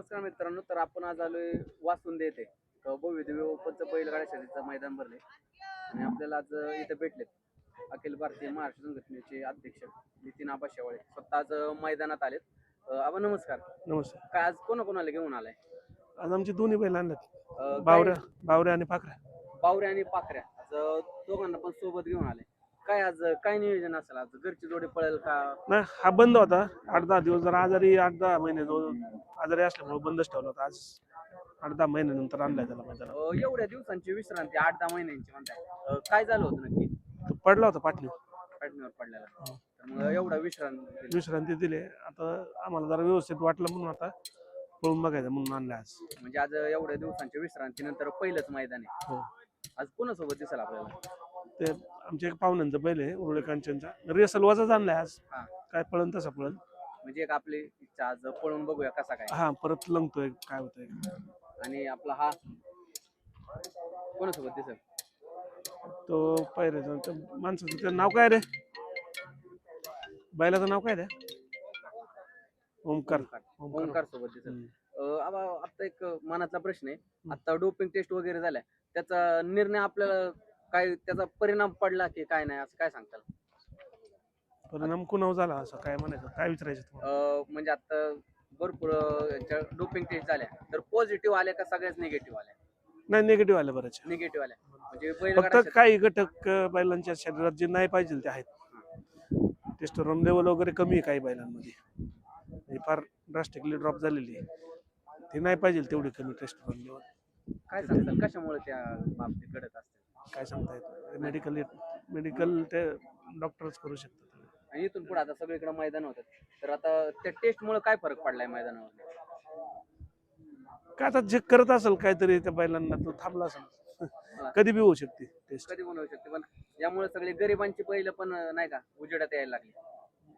नमस्कार मित्रांनो तर आपण आज आलोय वासुंदे येथे. भव्य दिव्य ओपनचं बैलगाड्या शर्यतीचं मैदान भरले आणि आपल्याला आज इथे भेटलेत अखिल भारतीय महाराष्ट्र संघटनेचे अध्यक्ष नितीन आबा शेवाळे. स्वतः आज मैदानात आलेत. आबा नमस्कार. नमस्कार. काय आज कोणा कोणाला घेऊन आलाय? आज आमची दोन्ही बैल आणल्यात. बावऱ्या बावऱ्या आणि पाखऱ्या. बावऱ्या आणि पाखऱ्या. आज दोघांना पण सोबत घेऊन आले काय आज काय नियोजन असेल आज? घरची जोडी पळेल का? नाही हा बंद होता. आठ दहा दिवस जरा आजारी आठ दहा महिने जो आजारी असल्यामुळे बंदच ठेवला होता. आज आठ दहा महिन्यानंतर आणलाय त्याला मैदानात. अ, एवढ्या दिवसांची विश्रांती आठ दहा महिन्यांची म्हणताय. अ, काय झालं होतं नक्की? तो पडला होता पाटणी पाठीवर पडलेला. तर मग एवढा विश्रांती विश्रांती दिली. आता आम्हाला जरा व्यवस्थित वाटलं म्हणून आता पळून बघायचं म्हणून आणलं आज. म्हणजे आज एवढ्या दिवसांच्या विश्रांतीनंतर पहिलंच मैदान आहे. हो. आज कोणासोबत दिसेल आपल्याला? ते आमच्या एक पाहुण्यांचं बैल आहे उरुळे कांचनचा. रेसल वाजाच आणलाय आज. हा. काय पळन तसा पळन. म्हणजे एक आपली इच्छा आज पळून बघूया कसा काय. हा परत लंगतोय काय होतंय. आणि आपला हा कोणासोबत दिसेल? तो त्या माणसाचं त्याचं नाव काय रे? बैलाचं नाव काय रे? ओमकार. ओमकार. ओंकार सोबत दिसेल. हम्म. अं, आबा आता एक मनातला प्रश्न आहे. आता डोपिंग टेस्ट वगैरे झाल्या. त्याचा निर्णय आपल्याला काय त्याचा परिणाम पडला की काय नाही असं काय सांगताल? परिणाम कुणावर झाला असं? काय म्हणायचं? काय विचारायचं तुम्हाला? अं, म्हणजे आता भरपूर डोपिंग टेस्ट झाल्या. तर पॉझिटिव्ह आल्या का सगळ्याच निगेटिव्ह आल्या? नाही निगेटिव्ह आले बऱ्याच. निगेटिव्ह आल्या. म्हणजे फक्त बैलगाडा काही घटक अं, बैलांच्या शरीरात जे नाही पाहिजे ते आहेत. टेस्टोरॉन लेवल वगैरे कमी आहे काही बैलांमध्ये. म्हणजे फार ड्रास्टिकली ड्रॉप झालेली आहे. ते नाही पाहिजे तेवढी कमी टेस्टोरॉन लेवल काय सांगताल? कशामुळे त्या बाबतीत घडत असते? काय सांगता येत मेडिकल मेडिकल ते डॉक्टरच करू शकतात. आणि इथून पुढे आता सगळीकडे मैदान होतात. तर आता त्या टेस्ट मुळे काय फरक पडलाय मैदानावर? काय आता जे करत असेल काहीतरी त्या बैलांना तो थांबला असेल. कधी बी होऊ शकते टेस्ट कधी बनवू शकते पण यामुळे सगळे गरिबांची पहिलं पण अं, नाही का उजेडात यायला लागली.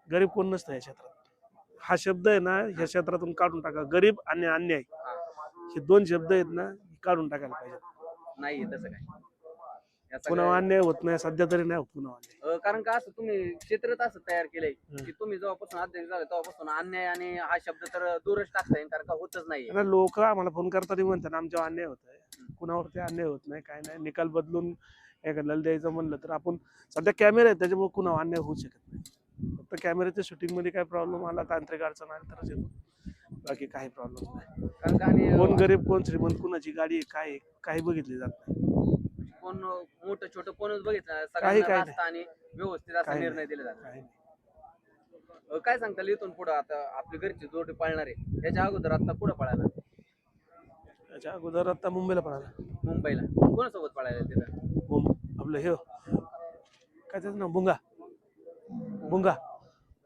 गरीब कोण नसतं या क्षेत्रात. हा शब्द आहे ना या क्षेत्रातून काढून टाका. गरीब आणि अन्याय. हे. दोन शब्द आहेत ना हे काढून टाकायला पाहिजे नाही तसं काय. या पुन्हा सगळ्या- अन्याय होत नाही सध्या तरी नाही होत अन्याय अं, कारण का असं तुम्ही क्षेत्रच असं तयार केलंय हम्म. की तुम्ही जेव्हापासून अध्यक्ष झाले तेव्हापासून अन्याय आणि हा शब्द तर दूरच टाकता येईल कारण का होतच नाहीये. लोक आम्हाला फोन करताना म्हणतात आमच्यावर अन्याय होत आहे. कुणावरती अन्याय होत नाही काय नाही. निकाल बदलून एखाद्याला द्यायचं म्हणलं तर आपण सध्या कॅमेरा आहे त्याच्यामुळे कुणावर अन्याय होऊ शकत नाही. फक्त कॅमेऱ्याच्या शूटिंगमध्ये काय प्रॉब्लेम आला तांत्रिक अडचण आली तरच येतो. बाकी काही प्रॉब्लेम नाही. कारण का आणि कोण गरीब कोण श्रीमंत कुणाची गाडी आहे काय आहे, काही बघितली जात नाही. कोण मोठं छोटं कोणच बघितलं. काही- सगळ्यांना काही रास्ता आणि व्यवस्थित असा काही निर्णय. दिले. अं, काय सांगताल इथून पुढं? आता आपली घरची जोडी पाळणार आहे. त्याच्या अगोदर आता पुढं पळायला? त्याच्या अगोदर आता मुंबईला पळाला मुंबईला. कोणासोबत पळायला तिथं? मुं- आपलं हे काय त्याचं नाव? बुंगा. बुंगा.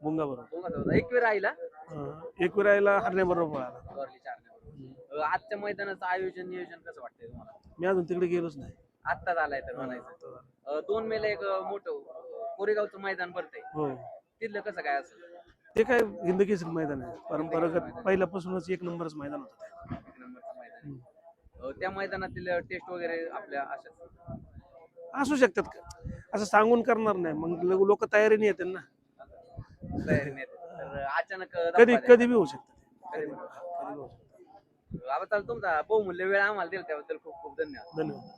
बुंगा बरोबर. कोणासोबत एक वेळ राहिला? अं, एक विरायला हरण्याबरोबर पळाला. गौरली चारण्यावर. अं, आजच्या मैदानाचं आयोजन नियोजन कसं वाटतंय तुम्हाला? मी अजून तिकडे गेलोच नाही. आत्ताच आलाय तर म्हणायचं. अं, दोन मेला एक अं, मोठं अं, कोरेगावचं मैदान भरतंय. हो. तिथलं कसं काय असेल ते काय हिंदकेसरी मैदान आहे. परंपरागत पहिल्यापासूनच एक नंबरच मैदान होतं. ते. एक नंबरचं मैदान आहे. अं, त्या मैदानातील टेस्ट वगैरे आपल्या अशाच असू शकतात. का असं सांगून करणार नाही. मग लोक तयारीने येतात ना. तयारीने आहेत. तर अचानक अं, कधी धप्पा कधी बी होऊ. कधी बी द्यायचा. बाबा चाल तुमचा बहुमूल्य वेळ आम्हाला दिला त्याबद्दल खूप खूप धन्यवाद. धन्यवाद.